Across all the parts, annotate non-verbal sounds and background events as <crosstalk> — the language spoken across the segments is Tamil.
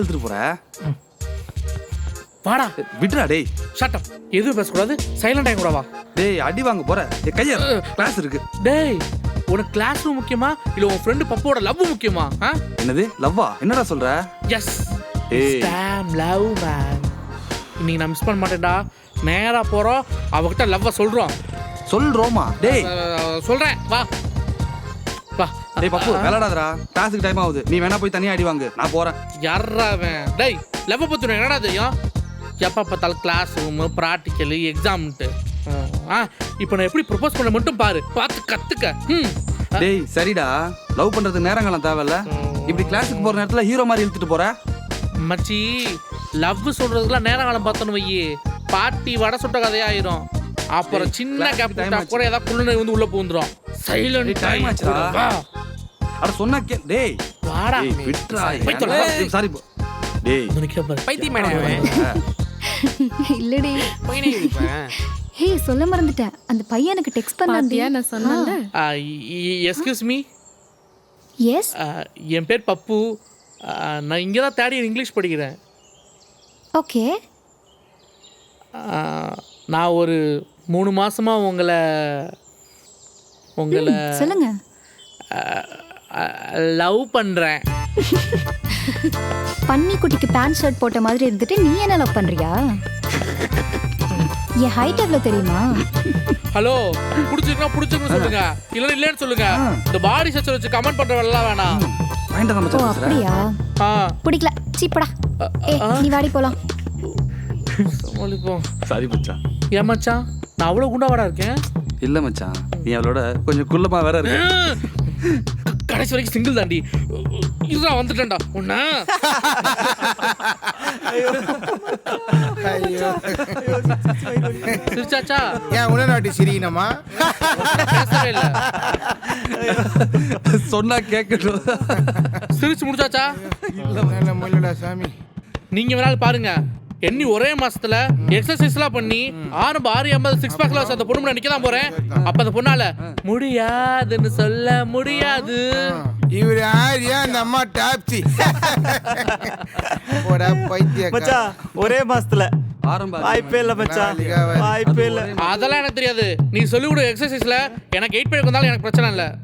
இழுத்துட்டு போற? வாடா. விட்றா டேய். ஷட்டப் எதுவும் பேசக்கூடாது. சைலண்ட் ஆக கூட வா. டேய் அடி வாங்க போற. ஏய், கையா கிளாஸ் இருக்கு. டேய் உனக்கு கிளாஸ் ரூம் முக்கியமா? இல்ல உன் ஃப்ரெண்டு பப்போட லவ் முக்கியமா? என்னது? லவ்வா என்னடா சொல்ற? எஸ் ஏய். டேம் லவ் மேன் இன்னைக்கு நான் மிஸ் பண்ண மாட்டேன்டா. நேரா போறோம். அவகிட்ட லவ்வ சொல்றோம். சொல்றோமா? டேய். சொல்றேன். வா. டேய் பப்பு விளையாடாதடா. கிளாஸுக்கு டைம் ஆகுது. நீ வேணா போய் தனியா அடி வாங்கு. நான் போறேன். யாரா அவன்? டேய் லவ் பத்தி என்னடா தெரியும்? எப்போ பார்த்தாலும் கிளாஸ் ரூமு ப்ராக்டிக்கலு எக்ஸாம்ன்ட்டு ஆ இப்போ நான் எப்படி ப்ரொபோஸ் பண்ண மட்டும் பாரு. பார்த்து கத்துக்க. ம் டேய் சரிடா. லவ் பண்றதுக்கு நேரங்காலம் தேவையில்ல. இப்படி கிளாஸுக்கு போற நேரத்துல ஹீரோ மாதிரி இழுத்துட்டு போற? மச்சி லவ் சொல்றதுக்குலாம் நேரம் காலம் பார்த்தோன்னு வையி. பாட்டி வடை சுட்ட கதையாயிரும். அப்புறம் சின்ன கேப். கூட ஏதாவது குள்ளனை வந்து உள்ள பூந்துரும் சைலண்ட் time ஆச்சுடா. அட சொன்னா கே டேய். வாடா. டேய் விட்றா. தொலை. சாரி. டேய். வந்து நிக்கிற பாரு. பைத்தியம் இல்லடி. ஹே சொல்ல மறந்துட்டேன். அந்த பையனுக்கு டெக்ஸ்ட் பண்ணான் பாத்தியா நான் சொன்னேன்ல? எஸ்கியூஸ் மீ எஸ் என் பேர் பப்பு. ஆ, நான் இங்கே தான் தேர்ட் இயர் இங்கிலீஷ் படிக்கிறேன். ஓகே. ஆ, நான் ஒரு மூணு மாசமா உங்களை உங்களை சொல்லுங்க. லவ் பண்றேன். பன்னி குட்டிக்கு பேண்ட் ஷர்ட் போட்ட மாதிரி இருந்துட்டு நீ என்ன லவ் பண்றியா? என் ஹைட் எவ்வளவு தெரியுமா? ஹலோ பிடிச்சிருக்கா பிடிச்சிருக்குன்னு சொல்லுங்க. இல்லைன்னு இல்லைன்னு சொல்லுங்க. இந்த பாடி ஸ்ட்ரக்சர் வச்சு கமெண்ட் பண்ற வேலைலாம் வேணாம் ஓ அப்படியா? ஆ. பிடிக்கல. சீப்படா ஏ நீ வாடி போலாம். சாரி மச்சான். ஏன் மச்சான்? நான் அவ்வளோ குண்டாவாடா இருக்கேன். இல்ல மச்சான். நீ அவளோட கொஞ்சம் குள்ளமா வேற இருக்கு கடைசி வரைக்கும் சிங்கிள் தாண்டி இதுதான் வந்துட்டேன்டா. உன்ன? ஐயோ. சிரிச்சாச்சா? ஏன் உடனாட்டி சிரிக்கணுமா? பேசவே இல்லை. சொன்னா கேட்கட்டும் சிரிச்சு முடிச்சாச்சா? முள்ளடா சாமி. நீங்க வேணாலும் பாருங்க. எண்ணி ஒரே மாசத்துல எக்ஸசைஸ்லாம் பண்ணி ஆறு ஆறு எண்பது சிக்ஸ் பேக்ல அந்த பொண்ணு நிக்க தான் போறேன். அப்ப அந்த பொண்ணால முடியாதுன்னு சொல்ல முடியாது. இவர் யார்? ஏன் அந்த அம்மா டாப்சி? <laughs> ஒரே மாசத்துல. ஆரம்ப வாய்ப்பே இல்ல மச்சான். வாய்ப்பே இல்ல. அதெல்லாம் எனக்கு தெரியாது. நீ சொல்லி கொடு எக்ஸசைஸ்ல எனக்கு எயிட் பேருக்கு வந்தாலும் எனக்கு பிரச்சனை இல்ல.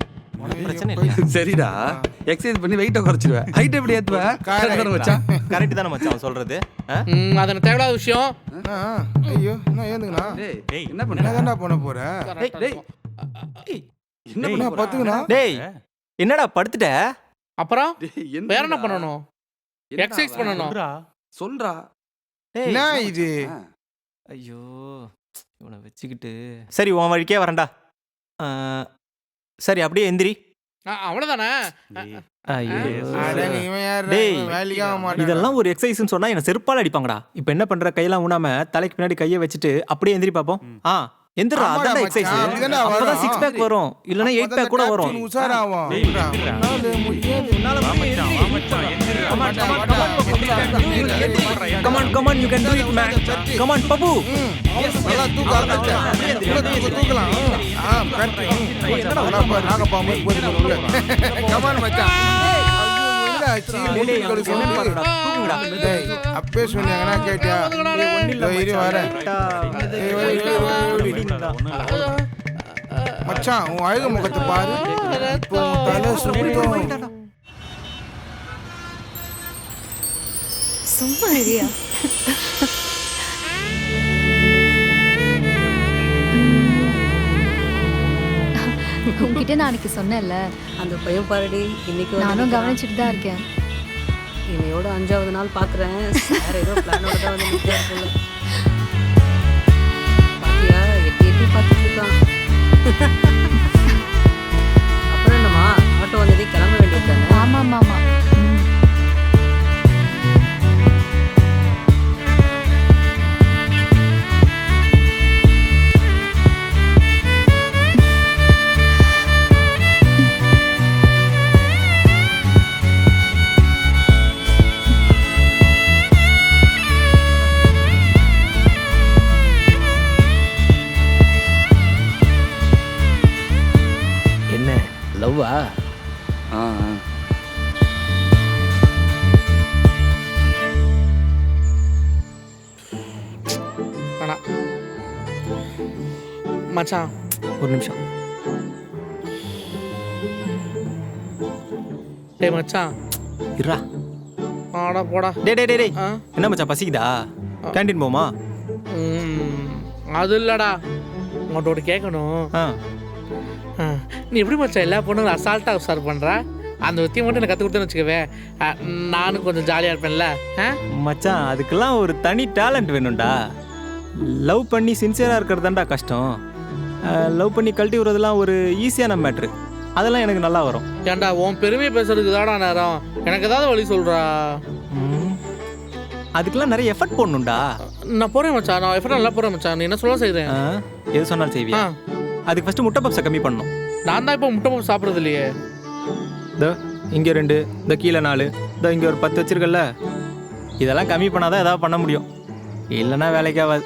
பிரச்சனை இல்லையா? சரிடா. எக்ஸசைஸ் பண்ணி வெயிட்ட குறைச்சிடுவேன். ஹைட் எப்படி Correct. கரெக்டா மச்சான்? கரெக்ட் தானே மச்சான் சொல்றது? அது எனக்கு தேவையில்லாத விஷயம்? ஐயோ என்ன ஏந்துங்கண்ணா டேய் டேய், என்ன என்ன பண்ண தானே பண்ண போற? டேய் என்ன. பண்ண? என்ன பத்துங்கண்ணா டேய் என்னடா படுத்துட்ட? அப்புறம்? வேற என்ன என்னடா எக்ஸசைஸ் அவன்? பண்ணணும். சொல்றா. டேய் என்ன இது. ஐயோ. இவனை வச்சுக்கிட்டு. சரி உன் வழிக்கே வரேன்டா. சரி அப்படியே எந்திரி. ஆ, அவ்வளவுதானே? இதெல்லாம் ஒரு எக்ஸசைஸ்னு சொன்னா என்ன செருப்பால அடிப்பாங்கடா. இப்போ என்ன பண்ற? கையெல்லாம் ஊனாம தலைக்கு பின்னாடி கையை வச்சுட்டு அப்படியே எந்திரி பாப்போம். ஆ. எந்திரா அதான் எக்ஸசைஸ் அப்பதான். சிக்ஸ் பேக் வரும். இல்லனா எயிட் பேக் கூட வரும். உஷாராகும் come on come on you can do it man come on Pappu நல்லா தூக்கலாம். ஆ, <laughs> மச்சான். ஆச்சு? அப்பவே சொன்னாங்கன்னா கேட்டியா? இரு. மச்சான் உன் அழகு முகத்தை பாரு. தலை சுத்தம். சும்மா இருயா <laughs> உன்கிட்ட நான் அன்னைக்கு சொன்னேன்ல. அந்த பையன் பாருடி இன்னைக்கு நானும். கவனிச்சுட்டு தான் இருக்கேன். இன்னையோட அஞ்சாவது நாள் பாக்குறேன். வேற ஏதோ பிளானோட தான் வந்து நிக்கிறான் போல. பாத்தியா? எட்டி எட்டி பார்த்துட்டு இருக்கான். <laughs> மச்சான் ஒரு நிமிஷம். டேய் மச்சான். இருடா. ஆடா போடா. டே டே டே டே ஆ? என்ன மச்சான் பசிக்குதா? கேண்டீன் போமா ம், அது இல்லடா. உங்கள்கிட்ட ஒன்று கேட்கணும். ஆ. ஆ, நீ எப்படி மச்சான் எல்லா பொண்ணும் அசால்ட்டாக உசார் பண்ணுற அந்த வித்தியை மட்டும் எனக்கு கற்றுக் கொடுத்தேன்னு வச்சுக்கவே ஆ, நானும் கொஞ்சம் ஜாலியாக இருப்பேன்ல ஆ? மச்சான் அதுக்கெல்லாம் ஒரு தனி டேலண்ட் வேணும்டா. லவ் பண்ணி சின்சியராக இருக்கிறது தான்டா கஷ்டம். லவ் பண்ணி கழட்டி விடுறதுலாம் ஒரு ஈஸியான மேட்ரு அதெல்லாம் எனக்கு நல்லா வரும். ஏன்டா உன் பெருமையை பேசுறதுக்கு தாடா நேரம். எனக்கு ஏதாவது வழி சொல்கிறா. அதுக்கெல்லாம் நிறைய எஃபர்ட் போடணும்டா. நான் போகிறேன் மச்சான். நான் எஃபர்ட் நல்லா போகிறேன் மச்சான். நீ என்ன சொல்ல செய்கிறேன் எது சொன்னாலும் செய்வியா? அதுக்கு ஃபஸ்ட்டு முட்டை பப்ஸை கம்மி பண்ணணும். நான் தான் இப்போ முட்டை பப்ஸ் சாப்பிட்றது இல்லையே. இதோ இங்கே ரெண்டு இந்த கீழே நாலு இதோ இங்கே ஒரு பத்து வச்சிருக்கல இதெல்லாம் கம்மி பண்ணாதான் ஏதாவது பண்ண முடியும். இல்லைன்னா வேலைக்கு ஆகாது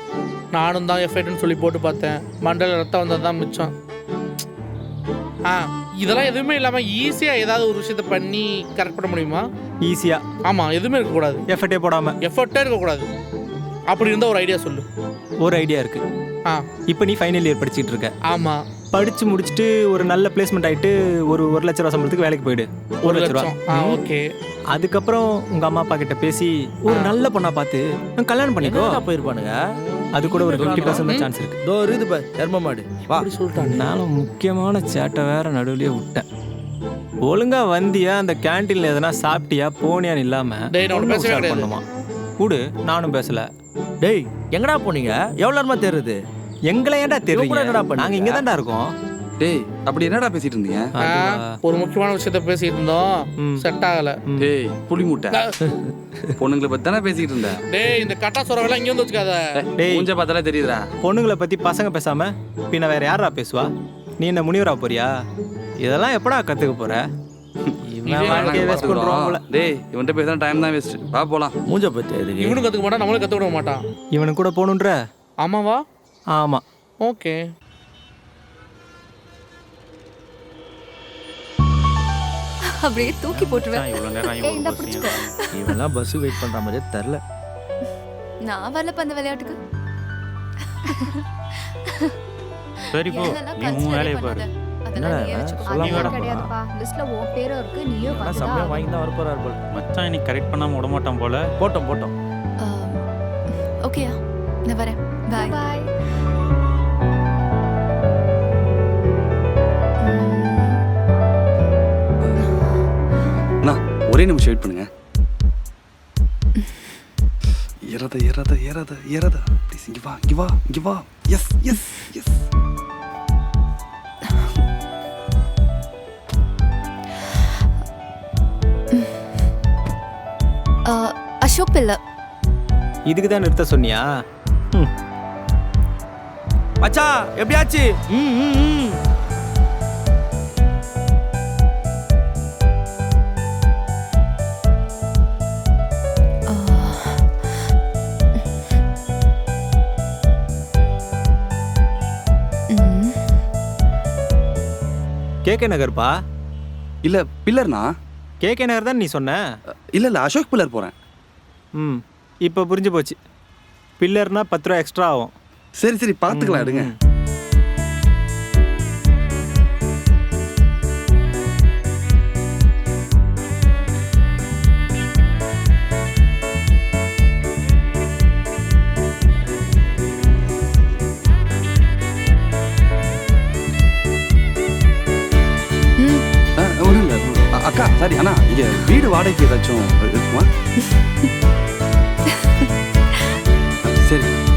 நானும் தான் எஃபர்ட்னு சொல்லி போட்டு பார்த்தேன். மண்டல ரத்தம் வந்தது தான் மிச்சம். ஆ இதெல்லாம் எதுவுமே இல்லாமல் ஈஸியாக ஏதாவது ஒரு விஷயத்த பண்ணி கரெக்ட் பண்ண முடியுமா? ஈஸியாக ஆமாம் எதுவுமே இருக்கக்கூடாது எஃபர்ட்டே போடாமல் எஃபர்ட்டே இருக்கக்கூடாது அப்படி இருந்தால் ஒரு ஐடியா சொல்லு. ஒரு ஐடியா இருக்குது ஆ. இப்போ நீ ஃபைனல் இயர் படிச்சிட்டு இருக்க. ஆமாம் படித்து முடிச்சுட்டு ஒரு நல்ல பிளேஸ்மெண்ட் ஆகிட்டு ஒரு ஒரு லட்ச ரூபா சம்பளத்துக்கு வேலைக்கு போயிடு. ஒரு லட்சம். ஆ ஓகே. அதுக்கப்புறம் உங்கள் அம்மா அப்பா கிட்ட பேசி ஒரு நல்ல பொண்ணா பார்த்து கல்யாணம் பண்ணிக்கோ. போயிருப்பானுங்க? அது கூட ஒரு ஃபிஃப்டி பர்சன்ட் சான்ஸ் இருக்கு. இதோ இருக்குது பாரு எரும மாடு. வா. சொல்லிட்டாங்க முக்கியமான சேட்டை வேற நடுவுலயே விட்டேன். ஒழுங்கா வந்தியா? அந்த கேண்டீன்ல எதனா சாப்பிட்டியா? போனியான்னு இல்லாம. பண்ணுமா? கூடு நானும் பேசல. டேய் எங்கடா போனீங்க? எவ்வளவு நேரமா தெரியுது எங்களை ஏன்டா இவன் கூட தெரியுங்க என்னடா? நாங்க இங்க தான்டா இருக்கோம். டேய் அப்படி என்னடா பேசிட்டு இருந்தீங்க? ஒரு முக்கியமான விஷயத்த பேசிட்டு இருந்தோம். செட் ஆகல. டேய் புளி மூட்டை பொண்ணுங்களை பத்தி தானே பேசிட்டு இருந்த? டேய் இந்த கட்டா சொரவெல்லாம் இங்கே வந்து வச்சுக்காத. டேய். மூஞ்ச பார்த்தாலே தெரியுதுடா. பொண்ணுங்களை பத்தி பசங்க பேசாம பின்ன வேற யாரா பேசுவா? நீ என்ன முனிவரா போறியா? இதெல்லாம் எப்படா கத்துக்க போற? இவன் இவன்ட்ட பேசினா டைம் தான் வேஸ்ட் வா போலாம். மூஞ்ச பத்தி இவனும் கற்றுக்க மாட்டான் நம்மளும் விட மாட்டான். இவனுக்கு கூட போகணுன்ற? ஆமாவா? ஆமா. ஓகே. அப்படியே தூக்கி போட்டுருவேன். இவ்வளவு நேரம் ஏய், இந்தா பிடிச்சுக்கோ. இவன்லாம் பஸ் வெயிட் பண்ற மாதிரியே தெரில நான் வரலப்ப அந்த விளையாட்டுக்கு. சரி இதெல்லாம் consider பண்ணாத. அதெல்லாம் நீயே என்னடா வச்சுக்கோ. சொல்லாம அதெல்லாம் வரப்போறா? கிடையாதுப்பா. லிஸ்ட்ல உன் பேரும் இருக்கு நீயும் எல்லாம் சம்பளம் வாங்கி தான் வரப்போறாரு போல. மச்சான் இன்னைக்கு கரெக்ட் பண்ணாம விட மாட்டான் போல. போட்டோம் போட்டோம். ஆம். ஓகேயா. நான் வரேன். பாய் பாய் ஒரே நிமிஷம் வெயிட் பண்ணுங்க. ஏறாத ஏறாத ஏறாத ஏறாத ப்ளீஸ் இங்க வா இங்க வா இங்க வா. எஸ் எஸ் எஸ் அசோக் பிள்ளை இதுக்கு தான் நிறுத்த சொன்னியா. மச்சா எப்படியாச்சு? ம் ம் ம். கேகே நகர்ப்பா? இல்ல பில்லர்னா? கேகே நகர் தான் நீ சொன்ன? இல்ல இல்ல அசோக் பில்லர் போறேன். ம் இப்போ புரிஞ்சு போச்சு. பில்லர்னா பத்து ரூபா எக்ஸ்ட்ரா ஆகும். சரி சரி பாத்துக்கலாம் எடுங்க. வீடு வாடகைக்கு ஏதாச்சும் இருக்குமா? <laughs> சரி.